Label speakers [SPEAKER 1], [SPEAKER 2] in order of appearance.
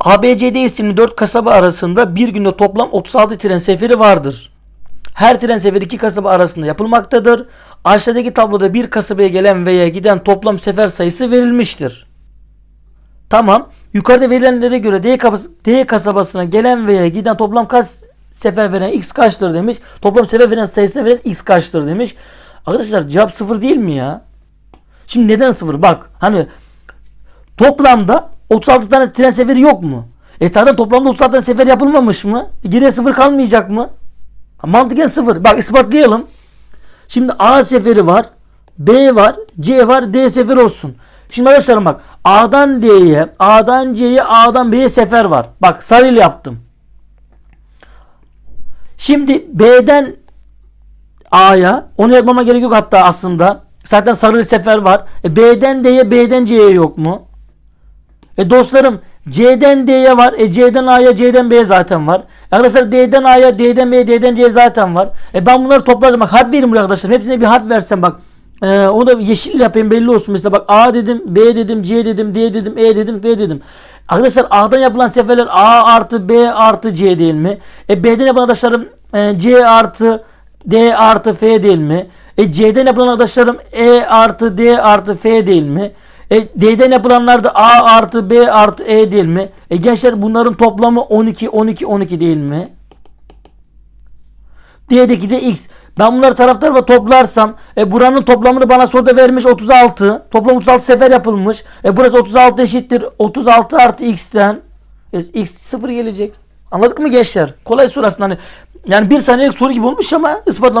[SPEAKER 1] ABCD isimli 4 kasaba arasında bir günde toplam 36 tren seferi vardır. Her tren seferi iki kasaba arasında yapılmaktadır. Aşağıdaki tabloda bir kasabaya gelen veya giden toplam sefer sayısı verilmiştir. Tamam. Yukarıda verilenlere göre D, kas- D kasabasına gelen veya giden toplam kaç sefer veren x kaçtır demiş. Toplam sefer veren sayısına veren x kaçtır demiş. Arkadaşlar cevap sıfır değil mi ya? Şimdi neden sıfır? Bak hani toplamda 36 tane tren seferi yok mu? E zaten toplamda 36 tane sefer yapılmamış mı? Geriye sıfır kalmayacak mı? Mantıken sıfır. Bak ispatlayalım. Şimdi A seferi var. B var. C var. D sefer olsun. Şimdi arkadaşlarım bak. A'dan D'ye, A'dan C'ye, A'dan B'ye sefer var. Bak sarıyla yaptım. Şimdi B'den A'ya onu yapmama gerek yok hatta aslında. Zaten sarılı sefer var. E, B'den D'ye, B'den C'ye yok mu? E dostlarım C'den D'ye var. E C'den A'ya, C'den B'ye zaten var. Arkadaşlar D'den A'ya, D'den B'ye, D'den C'ye zaten var. E ben bunları toplayacağım. Bak harf verin buraya arkadaşlar. Hepsine bir harf versem bak. E, onu da yeşil yapayım belli olsun. Mesela bak A dedim, B dedim, C dedim, D dedim, E dedim, F dedim. Arkadaşlar A'dan yapılan seferler A artı B artı C değil mi? E B'den yapılan arkadaşlarım e, C artı D artı F değil mi? E C'den yapılan arkadaşlarım E artı D artı F değil mi? E, D'den yapılanlar da A artı B artı E değil mi? E gençler bunların toplamı 12 12 12 değil mi? D'deki de X. Ben bunları taraftar ve toplarsam e, buranın toplamını bana soruda vermiş 36. Toplam 36 sefer yapılmış. E, burası 36 eşittir. 36 artı X'ten e, X 0 gelecek. Anladık mı gençler? Kolay soru aslında. Hani, yani bir saniyelik soru gibi olmuş ama ispatlam